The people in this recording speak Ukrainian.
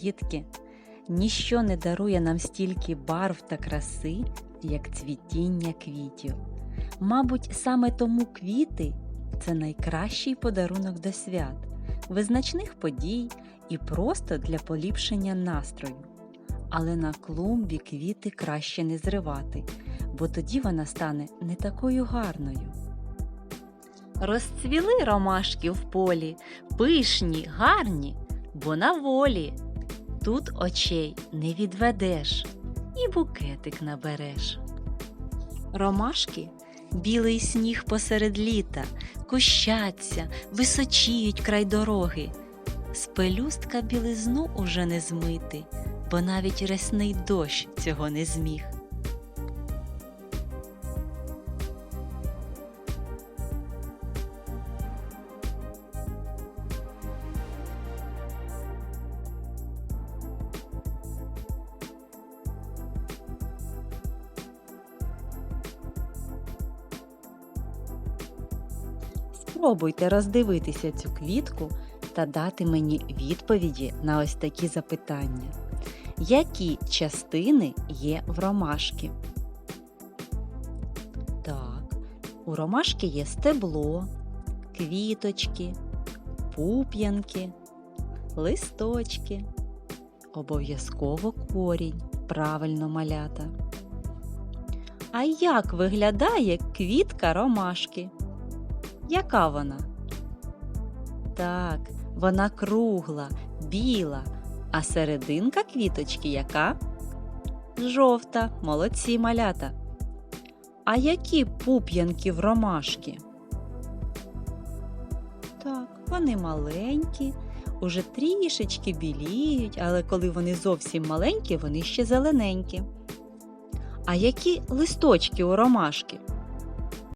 Дітки, ніщо не дарує нам стільки барв та краси, як цвітіння квітів. Мабуть, саме тому квіти це найкращий подарунок до свят, визначних подій і просто для поліпшення настрою. Але на клумбі квіти краще не зривати, бо тоді вона стане не такою гарною. Розцвіли ромашки в полі, пишні, гарні, бо на волі. Тут очей не відведеш і букетик набереш. Ромашки білий сніг посеред літа, кущаться, височіють край дороги. З пелюстка білизну уже не змити, бо навіть рясний дощ цього не зміг. Спробуйте роздивитися цю квітку та дати мені відповіді на ось такі запитання. Які частини є в ромашки? Так, у ромашки є стебло, квіточки, пуп'янки, листочки, обов'язково корінь, правильно малята. А як виглядає квітка ромашки? Яка вона? Так, вона кругла, біла, а серединка квіточки яка? Жовта, молодці малята. А які пуп'янки в ромашки? Так, вони маленькі, уже трішечки біліють, але коли вони зовсім маленькі, вони ще зелененькі. А які листочки у ромашки?